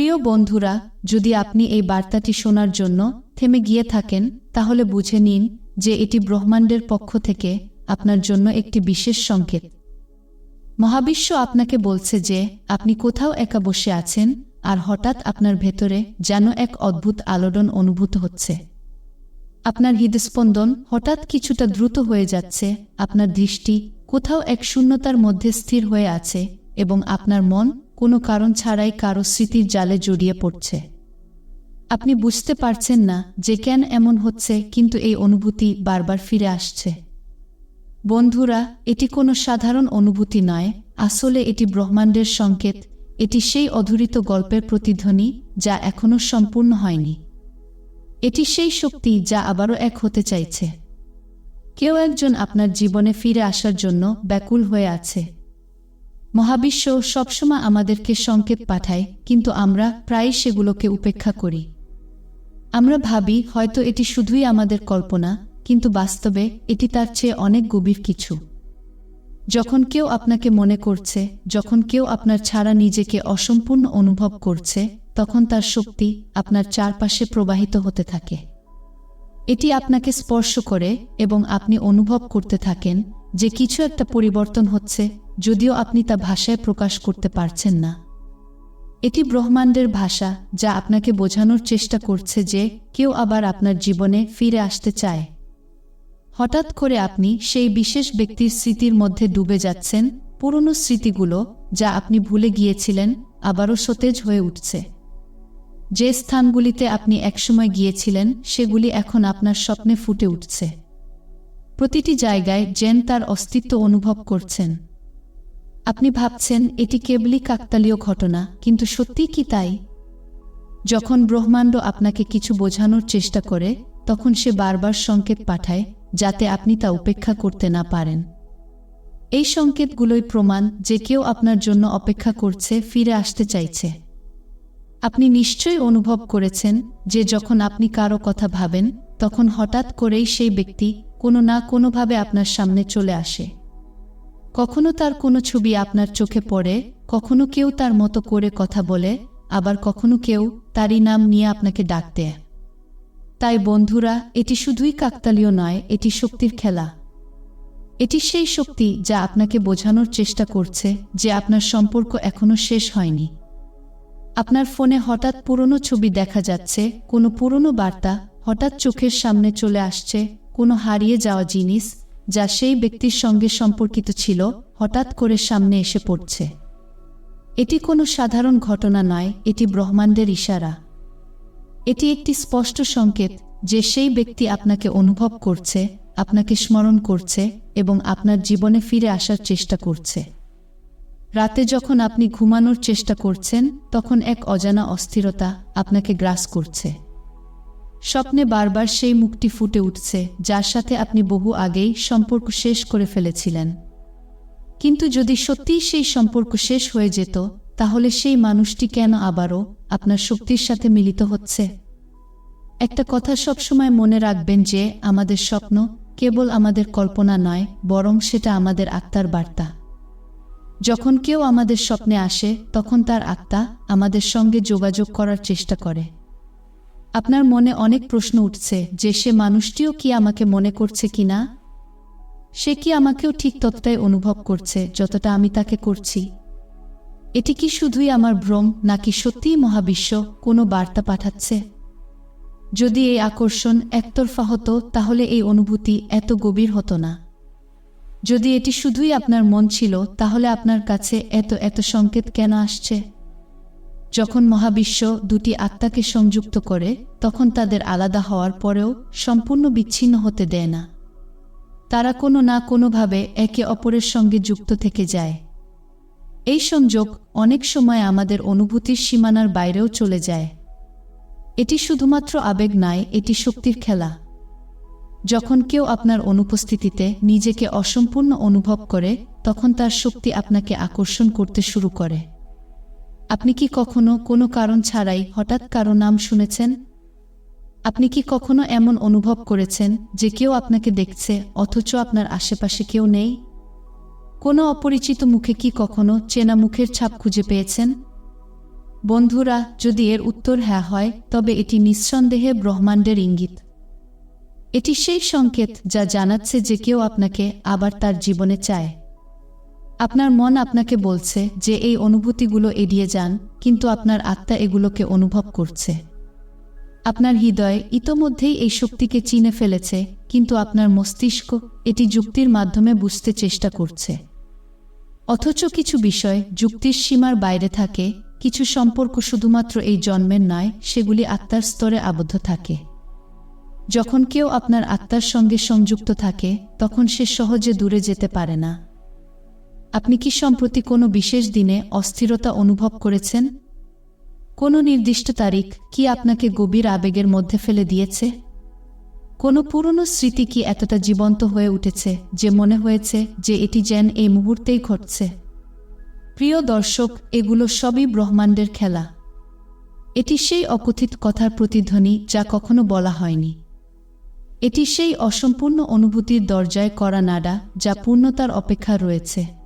প্রিয় বন্ধুরা, যদি আপনি এই বার্তাটি শোনার জন্য থেমে গিয়ে থাকেন, তাহলে বুঝে নিন যে এটি ব্রহ্মাণ্ডের পক্ষ থেকে আপনার জন্য একটি বিশেষ সংকেত। মহাবিশ্ব আপনাকে বলছে যে, আপনি কোথাও একা বসে আছেন, আর হঠাৎ আপনার ভেতরে যেন এক অদ্ভুত আলোড়ন অনুভূত হচ্ছে। আপনার হৃদস্পন্দন হঠাৎ কিছুটা দ্রুত হয়ে যাচ্ছে, আপনার দৃষ্টি কোথাও এক শূন্যতার মধ্যে স্থির হয়ে আছে, এবং আপনার মন কোনো কারণ ছাড়াই কারও স্মৃতির জালে জড়িয়ে পড়ছে। আপনি বুঝতে পারছেন না যে কেন এমন হচ্ছে, কিন্তু এই অনুভূতি বারবার ফিরে আসছে। বন্ধুরা, এটি কোনো সাধারণ অনুভূতি নয়, আসলে এটি ব্রহ্মাণ্ডের সংকেত, এটি সেই অধুরিত গল্পের প্রতিধ্বনি যা এখনও সম্পূর্ণ হয়নি। এটি সেই শক্তি যা আবারও এক হতে চাইছে। কেউ একজন আপনার জীবনে ফিরে আসার জন্য ব্যাকুল হয়ে আছে। মহাবিশ্ব সবসময় আমাদেরকে সংকেত পাঠায়, কিন্তু আমরা প্রায়ই সেগুলোকে উপেক্ষা করি। আমরা ভাবি, হয়তো এটি শুধুই আমাদের কল্পনা, কিন্তু বাস্তবে এটি তার চেয়ে অনেক গভীর কিছু। যখন কেউ আপনাকে মনে করছে, যখন কেউ আপনার ছাড়া নিজেকে অসম্পূর্ণ অনুভব করছে, তখন তার শক্তি আপনার চারপাশে প্রবাহিত হতে থাকে। এটি আপনাকে স্পর্শ করে এবং আপনি অনুভব করতে থাকেন যে কিছু একটা পরিবর্তন হচ্ছে যদিও আপনি তা ভাষায় প্রকাশ করতে পারছেন না। এটি ব্রহ্মাণ্ডের ভাষা, যা আপনাকে বোঝানোর চেষ্টা করছে যে কেউ আবার আপনার জীবনে ফিরে আসতে চায়। হঠাৎ করে আপনি সেই বিশেষ ব্যক্তির স্মৃতির মধ্যে ডুবে যাচ্ছেন, পুরনো স্মৃতিগুলো, যা আপনি ভুলে গিয়েছিলেন, আবারও সতেজ হয়ে উঠছে। যে স্থানগুলিতে আপনি একসময় গিয়েছিলেন, সেগুলি এখন আপনার স্বপ্নে ফুটে উঠছে। প্রতিটি জায়গায় জেন তার অস্তিত্ব অনুভব করছেন। আপনি ভাবছেন এটি কেবলই কাকতালীয় ঘটনা, কিন্তু সত্যি কি তাই? যখন ব্রহ্মাণ্ড আপনাকে কিছু বোঝানোর চেষ্টা করে, তখন সে বারবার সংকেত পাঠায়, যাতে আপনি তা উপেক্ষা করতে না পারেন। এই সংকেতগুলোই প্রমাণ যে কেউ আপনার জন্য অপেক্ষা করছে, ফিরে আসতে চাইছে। আপনি নিশ্চয়ই অনুভব করেছেন যে যখন আপনি কারও কথা ভাবেন, তখন হঠাৎ করেই সেই ব্যক্তি কোনো না কোনোভাবে আপনার সামনে চলে আসে। কখনো তার কোনো ছবি আপনার চোখে পড়ে, কখনো কেউ তার মতো করে কথা বলে, আবার কখনো কেউ তারই নাম নিয়ে আপনাকে ডাক দেয় তাই বন্ধুরা, এটি শুধুই কাকতালীয় নয়, এটি শক্তির খেলা। এটি সেই শক্তি যা আপনাকে বোঝানোর চেষ্টা করছে যে আপনার সম্পর্ক এখনও শেষ হয়নি। আপনার ফোনে হঠাৎ পুরনো ছবি দেখা যাচ্ছে, কোনো পুরনো বার্তা, হঠাৎ চোখের সামনে চলে আসছে, কোনো হারিয়ে যাওয়া জিনিস যা সেই ব্যক্তির সঙ্গে সম্পর্কিত ছিল, হঠাৎ করে সামনে এসে পড়ছে। এটি কোনো সাধারণ ঘটনা নয়, এটি ব্রহ্মাণ্ডের ইশারা। এটি একটি স্পষ্ট সংকেত যে সেই ব্যক্তি আপনাকে অনুভব করছে, আপনাকে স্মরণ করছে এবং আপনার জীবনে ফিরে আসার চেষ্টা করছে। রাতে যখন আপনি ঘুমানোর চেষ্টা করছেন, তখন এক অজানা অস্থিরতা আপনাকে গ্রাস করছে। স্বপ্নে বারবার সেই মুখটি ফুটে উঠছে, যার সাথে আপনি বহু আগেই সম্পর্ক শেষ করে ফেলেছিলেন। কিন্তু যদি সত্যিই সেই সম্পর্ক শেষ হয়ে যেত, তাহলে সেই মানুষটি কেন আবারও আপনার শক্তির সাথে মিলিত হচ্ছে? একটা কথা সবসময় মনে রাখবেন যে, আমাদের স্বপ্ন কেবল আমাদের কল্পনা নয়, বরং সেটা আমাদের আত্মার বার্তা। যখন কেউ আমাদের স্বপ্নে আসে, তখন তার আত্মা আমাদের সঙ্গে যোগাযোগ করার চেষ্টা করে। আপনার মনে অনেক প্রশ্ন উঠছে যে সে মানুষটিও কি আমাকে মনে করছে কি না? সে কি আমাকেও ঠিক ততটাই অনুভব করছে যতটা আমি তাকে করছি? এটি কি শুধুই আমার ভ্রম নাকি সত্যিই মহাবিশ্ব কোনো বার্তা পাঠাচ্ছে? যদি এই আকর্ষণ একতরফা হতো, তাহলে এই অনুভূতি এত গভীর হতো না। যদি এটি শুধুই আপনার মন ছিল, তাহলে আপনার কাছে এত এত সংকেত কেন আসছে? যখন মহাবিশ্ব দুটি আত্মাকে সংযুক্ত করে, তখন তাদের আলাদা হওয়ার পরেও সম্পূর্ণ বিচ্ছিন্ন হতে দেয় না। তারা কোনো না কোনোভাবে একে অপরের সঙ্গে যুক্ত থেকে যায়। এই সংযোগ অনেক সময় আমাদের অনুভূতির সীমানার বাইরেও চলে যায়। এটি শুধুমাত্র আবেগ নয়, এটি শক্তির খেলা। যখন কেউ আপনার অনুপস্থিতিতে নিজেকে অসম্পূর্ণ অনুভব করে, তখন তার শক্তি আপনাকে আকর্ষণ করতে শুরু করে। আপনি কি কখনো কোনো কারণ ছাড়াই হঠাৎ কারও নাম শুনেছেন? আপনি কি কখনো এমন অনুভব করেছেন যে কেউ আপনাকে দেখছে অথচ আপনার আশেপাশে কেউ নেই? কোনো অপরিচিত মুখে কি কখনো চেনা মুখের ছাপ খুঁজে পেয়েছেন? বন্ধুরা, যদি এর উত্তর হ্যাঁ হয়, তবে এটি নিঃসন্দেহে ব্রহ্মাণ্ডের ইঙ্গিত। এটি সেই সংকেত যা জানাচ্ছে যে কেউ আপনাকে আবার তার জীবনে চায়। আপনার মন আপনাকে বলছে যে এই অনুভূতিগুলো এড়িয়ে যান, কিন্তু আপনার আত্মা এগুলোকে অনুভব করছে। আপনার হৃদয় ইতোমধ্যেই এই শক্তিকে চিনে ফেলেছে, কিন্তু আপনার মস্তিষ্ক এটি যুক্তির মাধ্যমে বুঝতে চেষ্টা করছে। অথচ কিছু বিষয় যুক্তির সীমার বাইরে থাকে, কিছু সম্পর্ক শুধুমাত্র এই জন্মের নয়, সেগুলি আত্মার স্তরে আবদ্ধ থাকে। যখন কেউ আপনার আত্মার সঙ্গে সংযুক্ত থাকে, তখন সে সহজে দূরে যেতে পারে না। আপনি কি সম্প্রতি কোনো বিশেষ দিনে অস্থিরতা অনুভব করেছেন? কোনো নির্দিষ্ট তারিখ কি আপনাকে গভীর আবেগের মধ্যে ফেলে দিয়েছে? কোনো পুরনো স্মৃতি কি এতটা জীবন্ত হয়ে উঠেছে যে মনে হয়েছে যে এটি যেন এই মুহূর্তেই ঘটছে? প্রিয় দর্শক, এগুলো সবই ব্রহ্মাণ্ডের খেলা। এটি সেই অকথিত কথার প্রতিধ্বনি যা কখনো বলা হয়নি। এটি সেই অসম্পূর্ণ অনুভূতির দরজায় করা নাডা যা পূর্ণতার অপেক্ষা রয়েছে।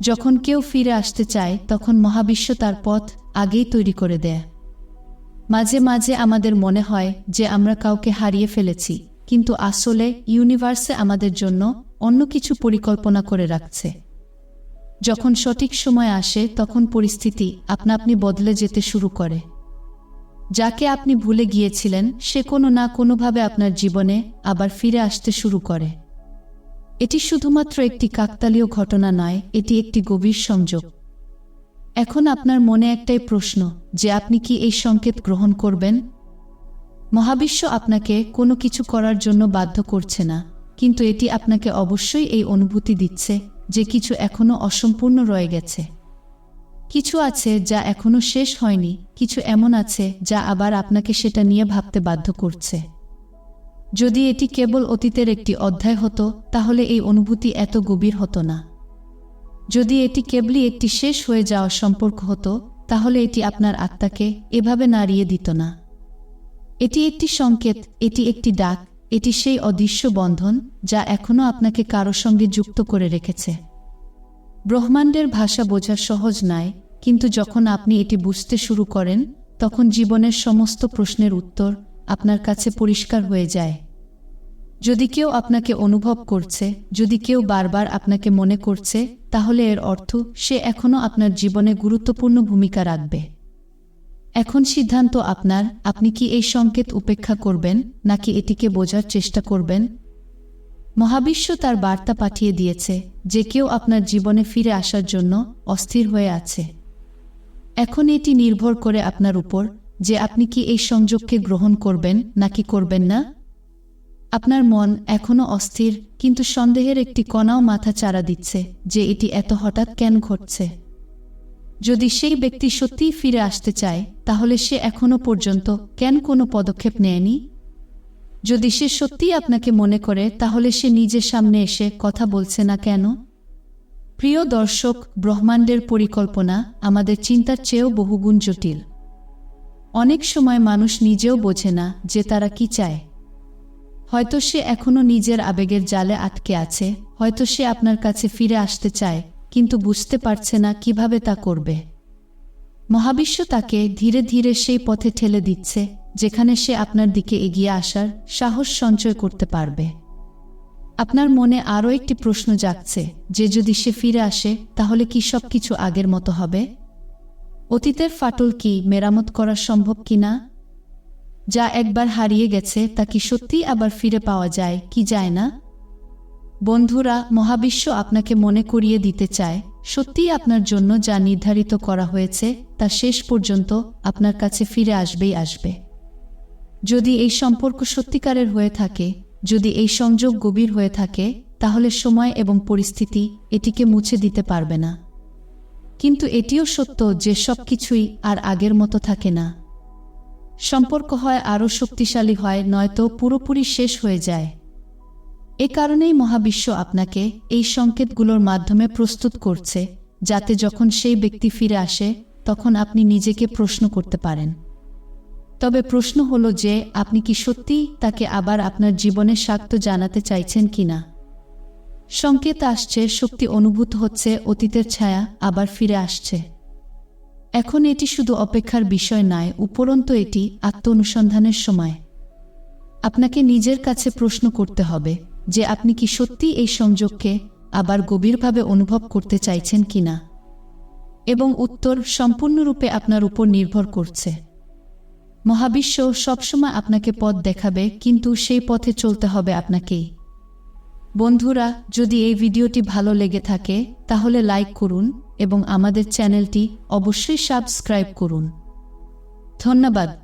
যখন কেউ ফিরে আসতে চায়, তখন মহাবিশ্ব তার পথ আগেই তৈরি করে দেয়। মাঝে মাঝে আমাদের মনে হয় যে আমরা কাউকে হারিয়ে ফেলেছি, কিন্তু আসলে ইউনিভার্সে আমাদের জন্য অন্য কিছু পরিকল্পনা করে রাখছে। যখন সঠিক সময় আসে, তখন পরিস্থিতি আপনা আপনি বদলে যেতে শুরু করে। যাকে আপনি ভুলে গিয়েছিলেন, সে কোনো না কোনোভাবে আপনার জীবনে আবার ফিরে আসতে শুরু করে। এটি শুধুমাত্র একটি কাকতালীয় ঘটনা নয়, এটি একটি গভীর সংযোগ। এখন আপনার মনে একটাই প্রশ্ন, যে আপনি কি এই সংকেত গ্রহণ করবেন? মহাবিশ্ব আপনাকে কোনো কিছু করার জন্য বাধ্য করছে না, কিন্তু এটি আপনাকে অবশ্যই এই অনুভূতি দিচ্ছে যে কিছু এখনও অসম্পূর্ণ রয়ে গেছে। কিছু আছে যা এখনও শেষ হয়নি, কিছু এমন আছে যা আবার আপনাকে সেটা নিয়ে ভাবতে বাধ্য করছে। যদি এটি কেবল অতীতের একটি অধ্যায় হতো, তাহলে এই অনুভূতি এত গভীর হতো না। যদি এটি কেবলই একটি শেষ হয়ে যাওয়া সম্পর্ক হতো, তাহলে এটি আপনার আত্মাকে এভাবে নাড়িয়ে দিত না। এটি একটি সংকেত, এটি একটি ডাক, এটি সেই অদৃশ্য বন্ধন যা এখনও আপনাকে কারও সঙ্গে যুক্ত করে রেখেছে। ব্রহ্মাণ্ডের ভাষা বোঝা সহজ নয়, কিন্তু যখন আপনি এটি বুঝতে শুরু করেন, তখন জীবনের সমস্ত প্রশ্নের উত্তর আপনার কাছে পরিষ্কার হয়ে যায়। যদি কেউ আপনাকে অনুভব করছে, যদি কেউ বারবার আপনাকে মনে করছে, তাহলে এর অর্থ সে এখনও আপনার জীবনে গুরুত্বপূর্ণ ভূমিকা রাখবে। এখন সিদ্ধান্ত আপনার, আপনি কি এই সংকেত উপেক্ষা করবেন, নাকি এটিকে বোঝার চেষ্টা করবেন? মহাবিশ্ব তার বার্তা পাঠিয়ে দিয়েছে যে কেউ আপনার জীবনে ফিরে আসার জন্য অস্থির হয়ে আছে। এখন এটি নির্ভর করে আপনার উপর যে আপনি কি এই সংযোগকে গ্রহণ করবেন, নাকি করবেন না। আপনার মন এখনও অস্থির, কিন্তু সন্দেহের একটি কণাও মাথা চারা দিচ্ছে যে এটি এত হঠাৎ কেন ঘটছে। যদি সেই ব্যক্তি সত্যিই ফিরে আসতে চায়, তাহলে সে এখনও পর্যন্ত কেন কোনো পদক্ষেপ নেয়নি? যদি সে সত্যিই আপনাকে মনে করে, তাহলে সে নিজের সামনে এসে কথা বলছে না কেন? প্রিয় দর্শক, ব্রহ্মাণ্ডের পরিকল্পনা আমাদের চিন্তার চেয়েও বহুগুণ জটিল। অনেক সময় মানুষ নিজেও বোঝে না যে তারা কি চায়। হয়তো সে এখনও নিজের আবেগের জালে আটকে আছে, হয়তো সে আপনার কাছে ফিরে আসতে চায়, কিন্তু বুঝতে পারছে না কীভাবে তা করবে। মহাবিশ্ব তাকে ধীরে ধীরে সেই পথে ঠেলে দিচ্ছে, যেখানে সে আপনার দিকে এগিয়ে আসার সাহস সঞ্চয় করতে পারবে। আপনার মনে আরও একটি প্রশ্ন জাগছে, যে যদি সে ফিরে আসে, তাহলে কি সব কিছু আগের মতো হবে? অতীতের ফাটল কি মেরামত করা সম্ভব কিনা? যা একবার হারিয়ে গেছে তা কি সত্যিই আবার ফিরে পাওয়া যায়, কি যায় না? বন্ধুরা, মহাবিশ্ব আপনাকে মনে করিয়ে দিতে চায়। সত্যিই আপনার জন্য যা নির্ধারিত করা হয়েছে তা শেষ পর্যন্ত আপনার কাছে ফিরে আসবেই আসবে। যদি এই সম্পর্ক সত্যিকারের হয়ে থাকে, যদি এই সংযোগ গভীর হয়ে থাকে, তাহলে সময় এবং পরিস্থিতি এটিকে মুছে দিতে পারবে না। কিন্তু এটিও সত্য যে সব কিছুই আর আগের মতো থাকে না। সম্পর্ক হয় আরও শক্তিশালী হয়, নয়তো পুরোপুরি শেষ হয়ে যায়। এ কারণেই মহাবিশ্ব আপনাকে এই সংকেতগুলোর মাধ্যমে প্রস্তুত করছে, যাতে যখন সেই ব্যক্তি ফিরে আসে, তখন আপনি নিজেকে প্রশ্ন করতে পারেন। তবে প্রশ্ন হলো যে, আপনি কি সত্যিই তাকে আবার আপনার জীবনে স্বাগত জানাতে চাইছেন কিনা সংকেত আসছে, শক্তি অনুভূত হচ্ছে, অতীতের ছায়া আবার ফিরে আসছে। এখন এটি শুধু অপেক্ষার বিষয় নয়, উপরন্তু এটি আত্ম অনুসন্ধানের সময়। আপনাকে নিজের কাছে প্রশ্ন করতে হবে যে আপনি কি সত্যি এই সংযোগকে আবার গভীরভাবে অনুভব করতে চাইছেন কিনা? এবং উত্তর সম্পূর্ণরূপে আপনার উপর নির্ভর করছে। মহাবিশ্ব সবসময় আপনাকে পথ দেখাবে, কিন্তু সেই পথে চলতে হবে আপনাকেই। বন্ধুরা, যদি এই ভিডিওটি ভালো লেগে থাকে, তাহলে লাইক করুন এবং আমাদের চ্যানেলটি অবশ্যই সাবস্ক্রাইব করুন। ধন্যবাদ।